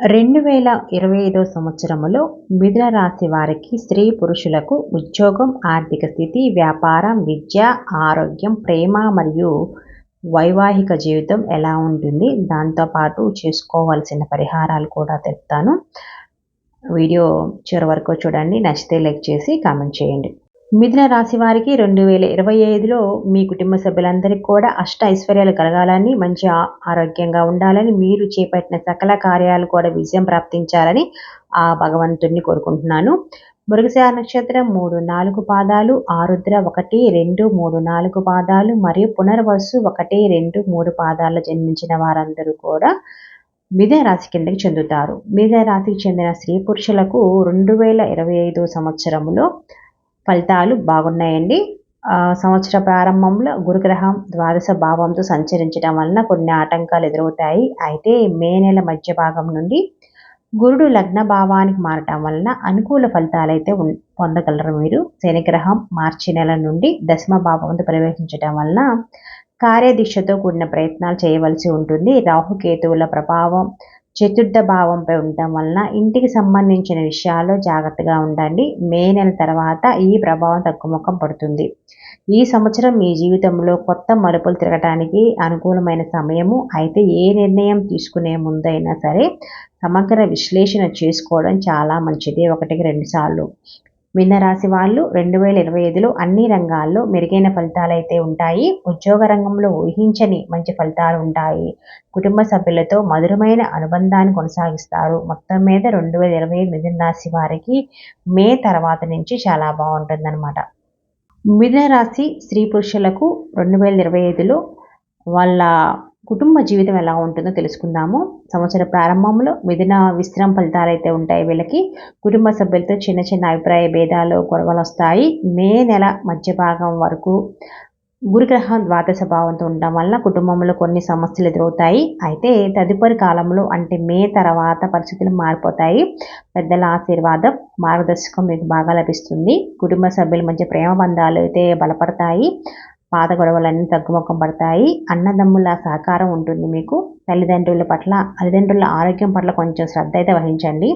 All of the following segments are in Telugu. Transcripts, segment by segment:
రెండు వేల ఇరవై ఐదో సంవత్సరములో మిథున రాశి వారికి స్త్రీ పురుషులకు ఉద్యోగం ఆర్థిక స్థితి వ్యాపారం విద్య ఆరోగ్యం ప్రేమ మరియు వైవాహిక జీవితం ఎలా ఉంటుంది? దాంతోపాటు చేసుకోవాల్సిన పరిహారాలు కూడా చెప్తాను వీడియో చివరి వరకు చూడండి. నచ్చితే లైక్ చేసి కామెంట్ చేయండి. మిథున రాశి వారికి రెండు వేల ఇరవై ఐదులో మీ కుటుంబ సభ్యులందరికీ కూడా అష్ట ఐశ్వర్యాలు కలగాలని మంచి ఆరోగ్యంగా ఉండాలని మీరు చేపట్టిన సకల కార్యాలు కూడా విజయం ప్రాప్తించాలని ఆ భగవంతుడిని కోరుకుంటున్నాను. మృగశాల నక్షత్రం మూడు నాలుగు పాదాలు ఆరుద్ర ఒకటి రెండు మూడు నాలుగు పాదాలు మరియు పునర్వసు ఒకటి రెండు మూడు పాదాలు జన్మించిన వారందరూ కూడా మిథున రాశి కిందకి చెందుతారు. మిథున రాశికి చెందిన స్త్రీ పురుషులకు రెండు వేల ఇరవై ఐదు సంవత్సరంలో ఫలితాలు బాగున్నాయండి. సంవత్సర ప్రారంభంలో గురుగ్రహం ద్వాదశ భావంతో సంచరించడం వలన కొన్ని ఆటంకాలు ఎదురవుతాయి. అయితే మే నెల మధ్య భాగం నుండి గురుడు లగ్న భావానికి మారటం వలన అనుకూల ఫలితాలు అయితే పొందగలరు మీరు. శనిగ్రహం మార్చి నెల నుండి దశమ భావంతో ప్రవేశించడం వలన కార్యదీక్షతో కూడిన ప్రయత్నాలు చేయవలసి ఉంటుంది. రాహుకేతువుల ప్రభావం చతుర్థ భావంపై ఉండటం వలన ఇంటికి సంబంధించిన విషయాల్లో జాగ్రత్తగా ఉండండి. మే నెల తర్వాత ఈ ప్రభావం తగ్గుముఖం పడుతుంది. ఈ సంవత్సరం మీ జీవితంలో కొత్త మలుపులు తిరగటానికి అనుకూలమైన సమయము. అయితే ఏ నిర్ణయం తీసుకునే ముందైనా సరే సమగ్ర విశ్లేషణ చేసుకోవడం చాలా మంచిది. ఒకటికి రెండు సార్లు. మీనరాశి వాళ్ళు రెండు వేల ఇరవై ఐదులో అన్ని రంగాల్లో మెరుగైన ఫలితాలు అయితే ఉంటాయి. ఉద్యోగ రంగంలో ఊహించని మంచి ఫలితాలు ఉంటాయి. కుటుంబ సభ్యులతో మధురమైన అనుబంధాన్ని కొనసాగిస్తారు. మొత్తం మీద రెండు వేల ఇరవై ఐదు మిథున రాశి వారికి మే తర్వాత నుంచి చాలా బాగుంటుందన్నమాట. మిథున రాశి స్త్రీ పురుషులకు రెండు వేల ఇరవై ఐదులో వాళ్ళ కుటుంబ జీవితం ఎలా ఉంటుందో తెలుసుకుందాము. సంవత్సర ప్రారంభంలో మిథున విశ్రమ ఫలితాలు అయితే ఉంటాయి వీళ్ళకి. కుటుంబ సభ్యులతో చిన్న చిన్న అభిప్రాయ భేదాలు గొడవలు వస్తాయి. మే నెల మధ్య భాగం వరకు గురుగ్రహం ద్వాదశ భావంతో ఉండడం వల్ల కుటుంబంలో కొన్ని సమస్యలు ఎదురవుతాయి. అయితే తదుపరి కాలంలో అంటే మే తర్వాత పరిస్థితులు మారిపోతాయి. పెద్దల ఆశీర్వాదం మార్గదర్శకం మీకు బాగా లభిస్తుంది. కుటుంబ సభ్యుల మధ్య ప్రేమ బంధాలు అయితే బలపడతాయి. పాత గొడవలన్నీ తగ్గుముఖం పడతాయి. అన్నదమ్ముల సహకారం ఉంటుంది మీకు. తల్లిదండ్రుల పట్ల తల్లిదండ్రుల ఆరోగ్యం పట్ల కొంచెం శ్రద్ధ అయితే వహించండి.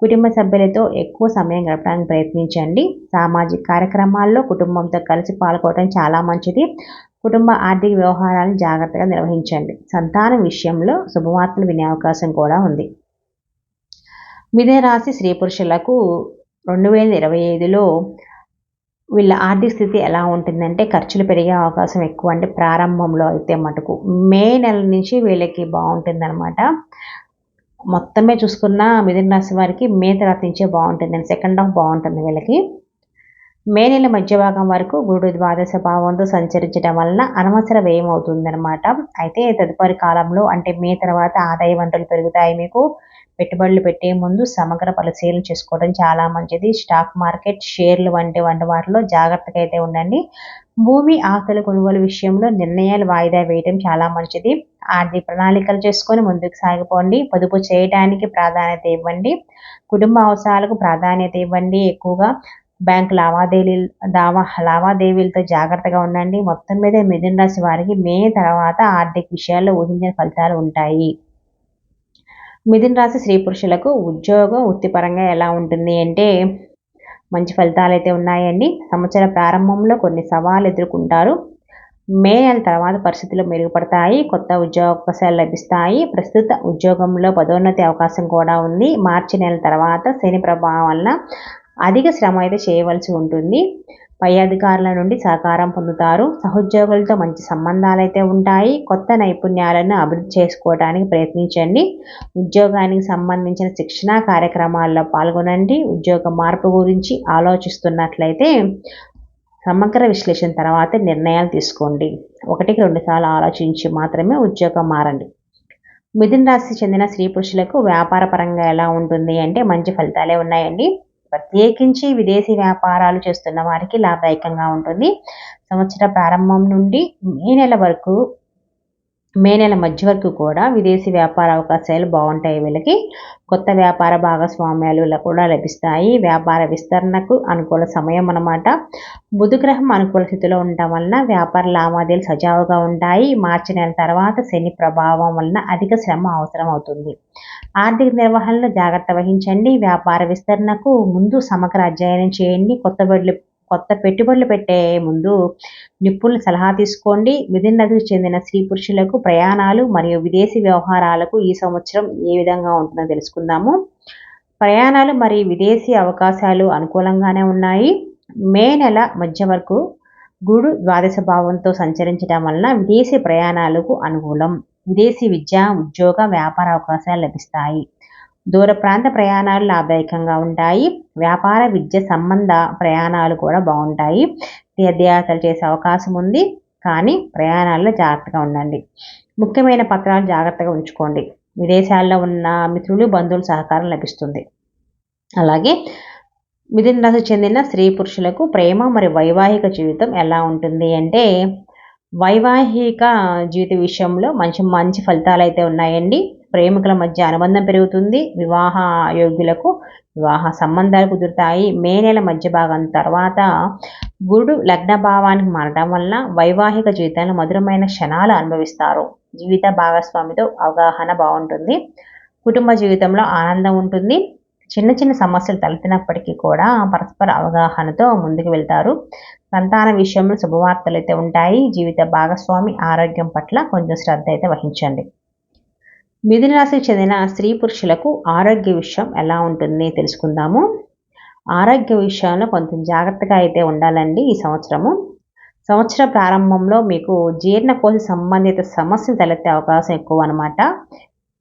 కుటుంబ సభ్యులతో ఎక్కువ సమయం గడపడానికి ప్రయత్నించండి. సామాజిక కార్యక్రమాల్లో కుటుంబంతో కలిసి పాల్గొనడం చాలా మంచిది. కుటుంబ ఆర్థిక వ్యవహారాలను జాగ్రత్తగా నిర్వహించండి. సంతానం విషయంలో శుభవార్తలు వినే అవకాశం కూడా ఉంది. మిథున రాశి స్త్రీ పురుషులకు రెండు వేల ఇరవై ఐదులో వీళ్ళ ఆర్థిక స్థితి ఎలా ఉంటుందంటే ఖర్చులు పెరిగే అవకాశం ఎక్కువ. అంటే ప్రారంభంలో అయితే మటుకు మే నెల నుంచి వీళ్ళకి బాగుంటుందన్నమాట. మొత్తమే చూసుకున్న మిథున రాశి వారికి మే తర్వాత నుంచే బాగుంటుందండి. సెకండ్ హాఫ్ బాగుంటుంది వీళ్ళకి. మే నెల మధ్య భాగం వరకు గురుడు ద్వాదశ భావంతో సంచరించడం వలన అనవసర వ్యయం అవుతుందన్నమాట. అయితే తదుపరి కాలంలో అంటే మే తర్వాత ఆదాయ వనరులు పెరుగుతాయి మీకు. పెట్టుబడులు పెట్టే ముందు సమగ్ర పరిశీలన చేసుకోవడం చాలా మంచిది. స్టాక్ మార్కెట్ షేర్లు వంటి వంటి వాటిలో జాగ్రత్తగా అయితే ఉండండి. భూమి ఆస్తుల కొనుగోలు విషయంలో నిర్ణయాలు వాయిదా వేయడం చాలా మంచిది. ఆర్థిక ప్రణాళికలు చేసుకొని ముందుకు సాగిపోండి. పొదుపు చేయడానికి ప్రాధాన్యత ఇవ్వండి. కుటుంబ అవసరాలకు ప్రాధాన్యత ఇవ్వండి ఎక్కువగా. బ్యాంక్ లావాదేవీ దావా లావాదేవీలతో జాగ్రత్తగా ఉండండి. మొత్తం మీద మిథున రాశి వారికి మే తర్వాత ఆర్థిక విషయాల్లో ఊహించిన ఫలితాలు ఉంటాయి. మిథున రాశి స్త్రీ పురుషులకు ఉద్యోగం వృత్తిపరంగా ఎలా ఉంటుంది అంటే మంచి ఫలితాలు అయితే ఉన్నాయండి. సంవత్సర ప్రారంభంలో కొన్ని సవాళ్ళు ఎదుర్కొంటారు. మే నెల తర్వాత పరిస్థితులు మెరుగుపడతాయి. కొత్త ఉద్యోగ అవకాశాలు లభిస్తాయి. ప్రస్తుత ఉద్యోగంలో పదోన్నతి అవకాశం కూడా ఉంది. మార్చి నెల తర్వాత శని ప్రభావం వలన అధిక శ్రమ అయితే చేయవలసి ఉంటుంది. పై అధికారుల నుండి సహకారం పొందుతారు. సహోద్యోగులతో మంచి సంబంధాలు అయితే ఉంటాయి. కొత్త నైపుణ్యాలను అభివృద్ధి చేసుకోవడానికి ప్రయత్నించండి. ఉద్యోగానికి సంబంధించిన శిక్షణ కార్యక్రమాల్లో పాల్గొనండి. ఉద్యోగ మార్పు గురించి ఆలోచిస్తున్నట్లయితే సమగ్ర విశ్లేషణ తర్వాత నిర్ణయాలు తీసుకోండి. ఒకటికి రెండు సార్లు ఆలోచించి మాత్రమే ఉద్యోగం మారండి. మిథున రాశి చెందిన స్త్రీ పురుషులకు వ్యాపార పరంగా ఎలా ఉంటుంది అంటే మంచి ఫలితాలే ఉన్నాయండి. ప్రత్యేకించి విదేశీ వ్యాపారాలు చేస్తున్న వారికి లాభదాయకంగా ఉంటుంది. సంవత్సర ప్రారంభం నుండి మే నెల వరకు మే నెల మధ్య వరకు కూడా విదేశీ వ్యాపార అవకాశాలు బాగుంటాయి వీళ్ళకి. కొత్త వ్యాపార భాగస్వామ్యాలు కూడా లభిస్తాయి. వ్యాపార విస్తరణకు అనుకూల సమయం అన్నమాట. బుధగ్రహం అనుకూల స్థితిలో ఉండటం వలన వ్యాపార లావాదేవీలు సజావుగా ఉంటాయి. మార్చి నెల తర్వాత శని ప్రభావం వలన అధిక శ్రమ అవసరం అవుతుంది. ఆర్థిక నిర్వహణలో జాగ్రత్త వహించండి. వ్యాపార విస్తరణకు ముందు సమగ్ర అధ్యయనం చేయండి. కొత్త బడులు కొత్త పెట్టుబడులు పెట్టే ముందు నిపుణుల సలహా తీసుకోండి. నదికి చెందిన స్త్రీ పురుషులకు ప్రయాణాలు మరియు విదేశీ వ్యవహారాలకు ఈ సంవత్సరం ఏ విధంగా ఉంటుందో తెలుసుకుందాము. ప్రయాణాలు మరియు విదేశీ అవకాశాలు అనుకూలంగానే ఉన్నాయి. మే నెల మధ్య వరకు గుడు ద్వాదశ భావంతో సంచరించడం వలన విదేశీ ప్రయాణాలకు అనుకూలం. విదేశీ విద్య ఉద్యోగ వ్యాపార అవకాశాలు లభిస్తాయి. దూర ప్రాంత ప్రయాణాలు లాభదాయకంగా ఉంటాయి. వ్యాపార విద్య సంబంధ ప్రయాణాలు కూడా బాగుంటాయి. తీర్థయాత్రలు చేసే అవకాశం ఉంది. కానీ ప్రయాణాల్లో జాగ్రత్తగా ఉండండి. ముఖ్యమైన పత్రాలు జాగ్రత్తగా ఉంచుకోండి. విదేశాల్లో ఉన్న మిత్రులు బంధువుల సహకారం లభిస్తుంది. అలాగే మిథున రాశి చెందిన స్త్రీ పురుషులకు ప్రేమ మరియు వైవాహిక జీవితం ఎలా ఉంటుంది అంటే వైవాహిక జీవిత విషయంలో మంచి మంచి ఫలితాలు అయితే ఉన్నాయండి. ప్రేమికుల మధ్య అనుబంధం పెరుగుతుంది. వివాహ యోగ్యులకు వివాహ సంబంధాలు కుదురుతాయి. మే నెల మధ్య భాగం తర్వాత గురుడు లగ్న భావానికి మారడం వలన వైవాహిక జీవితంలో మధురమైన క్షణాలు అనుభవిస్తారు. జీవిత భాగస్వామితో అవగాహన బాగుంటుంది. కుటుంబ జీవితంలో ఆనందం ఉంటుంది. చిన్న చిన్న సమస్యలు తలెత్తినప్పటికీ కూడా పరస్పర అవగాహనతో ముందుకు వెళ్తారు. సంతాన విషయంలో శుభవార్తలు అయితే ఉంటాయి. జీవిత భాగస్వామి ఆరోగ్యం పట్ల కొంచెం శ్రద్ధ అయితే వహించండి. మిథున రాశికి చెందిన స్త్రీ పురుషులకు ఆరోగ్య విషయం ఎలా ఉంటుంది తెలుసుకుందాము. ఆరోగ్య విషయంలో కొంచెం జాగ్రత్తగా అయితే ఉండాలండి ఈ సంవత్సరము. సంవత్సర ప్రారంభంలో మీకు జీర్ణకోశ సంబంధిత సమస్యలు తలెత్తే అవకాశం ఎక్కువ అనమాట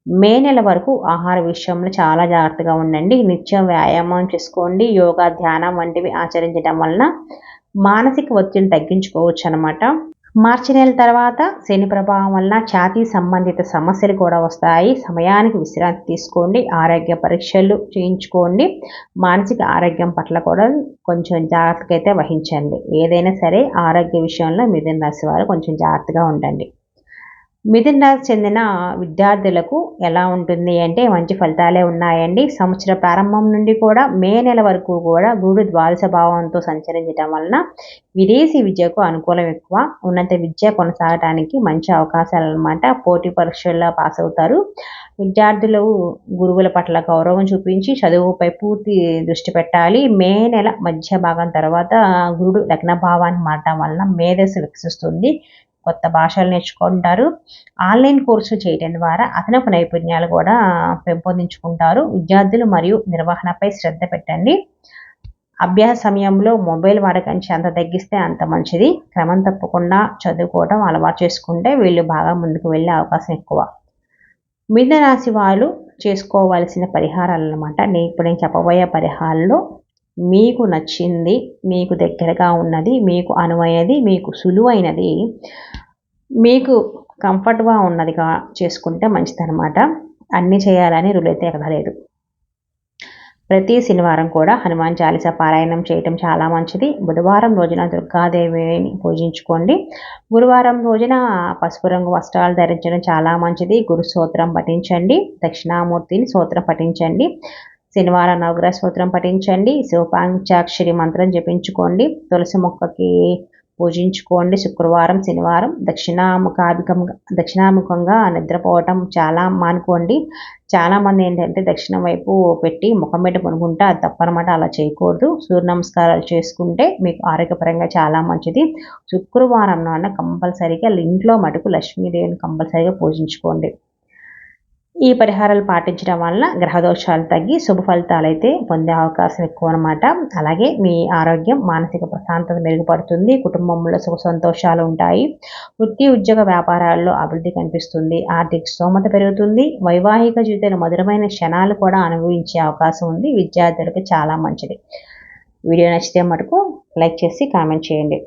మే నెల వరకు ఆహార విషయంలో చాలా జాగ్రత్తగా ఉండండి. నిత్యం వ్యాయామం చేసుకోండి. యోగా ధ్యానం వంటివి ఆచరించడం వలన మానసిక ఒత్తిడిని తగ్గించుకోవచ్చు అనమాట మార్చి నెల తర్వాత శని ప్రభావం వలన ఛాతీ సంబంధిత సమస్యలు కూడా వస్తాయి. సమయానికి విశ్రాంతి తీసుకోండి. ఆరోగ్య పరీక్షలు చేయించుకోండి. మానసిక ఆరోగ్యం పట్ల కూడా కొంచెం జాగ్రత్తగా అయితే వహించండి. ఏదైనా సరే ఆరోగ్య విషయంలో మిథున రాశి వారు కొంచెం జాగ్రత్తగా ఉండండి. మిథున్ రాశి చెందిన విద్యార్థులకు ఎలా ఉంటుంది అంటే మంచి ఫలితాలే ఉన్నాయండి. సంవత్సర ప్రారంభం నుండి కూడా మే నెల వరకు కూడా గురుడు ద్వాదశ భావంతో సంచరించడం వలన విదేశీ విద్యకు అనుకూలం ఎక్కువ. ఉన్నత విద్య కొనసాగడానికి మంచి అవకాశాలు అనమాట పోటీ పరీక్షల్లో పాస్ అవుతారు. విద్యార్థులు గురువుల పట్ల గౌరవం చూపించి చదువుపై పూర్తి దృష్టి పెట్టాలి. మే నెల మధ్య భాగం తర్వాత గురుడు లగ్న భావాన్ని మారటం వలన మేధస్సు వికసిస్తుంది. కొత్త భాషలు నేర్చుకుంటారు. ఆన్లైన్ కోర్సులు చేయడం ద్వారా అదనపు నైపుణ్యాలు కూడా పెంపొందించుకుంటారు. విద్యార్థులు మరియు నిర్వహణపై శ్రద్ధ పెట్టండి. అభ్యాస సమయంలో మొబైల్ వాడకాన్ని అంత తగ్గిస్తే అంత మంచిది. క్రమం తప్పకుండా చదువుకోవడం అలవాటు చేసుకుంటే వీళ్ళు బాగా ముందుకు వెళ్ళే అవకాశం ఎక్కువ. మిథున రాశి వాళ్ళు చేసుకోవాల్సిన పరిహారాలు అనమాట నేను ఇప్పుడు నేను చెప్పబోయే పరిహారాల్లో మీకు నచ్చింది మీకు దగ్గరగా ఉన్నది మీకు అనువైనది మీకు సులువైనది మీకు కంఫర్ట్గా ఉన్నదిగా చేసుకుంటే మంచిదన్నమాట. అన్నీ చేయాలని రూల్ అయితే ఎక్కడ లేదు. ప్రతి శనివారం కూడా హనుమాన్ చాలీస పారాయణం చేయటం చాలా మంచిది. బుధవారం రోజున దుర్గాదేవిని పూజించుకోండి. గురువారం రోజున పసుపు రంగు వస్త్రాలు ధరించడం చాలా మంచిది. గురు సూత్రం పఠించండి. దక్షిణామూర్తిని సూత్రం పఠించండి. శనివారం నవగ్రహ స్తోత్రం పఠించండి. శివపాంచాక్షరి మంత్రం జపించుకోండి. తులసి మొక్కకి పూజించుకోండి. శుక్రవారం శనివారం దక్షిణాముఖాభికంగా దక్షిణాముఖంగా నిద్రపోవటం చాలా మానుకోండి. చాలామంది ఏంటంటే దక్షిణం వైపు పెట్టి ముఖం పెట్టి పనుకుంటే అది తప్పనమాట అలా చేయకూడదు. సూర్య నమస్కారాలు చేసుకుంటే మీకు ఆరోగ్యపరంగా చాలా మంచిది. శుక్రవారం నాన్న కంపల్సరీగా ఇంట్లో మటుకు లక్ష్మీదేవిని కంపల్సరీగా పూజించుకోండి. ఈ పరిహారాలు పాటించడం వలన గ్రహదోషాలు తగ్గి శుభ ఫలితాలు అయితే పొందే అవకాశం ఎక్కువ అనమాట అలాగే మీ ఆరోగ్యం మానసిక ప్రశాంతత మెరుగుపడుతుంది కుటుంబంలో సుఖ సంతోషాలు ఉంటాయి వృత్తి ఉద్యోగ వ్యాపారాల్లో అభివృద్ధి కనిపిస్తుంది ఆర్థిక స్తోమత పెరుగుతుంది వైవాహిక జీవితంలో మధురమైన క్షణాలు కూడా అనుభవించే అవకాశం ఉంది విద్యార్థులకు చాలా మంచిది. వీడియో నచ్చితే మటుకు లైక్ చేసి కామెంట్ చేయండి.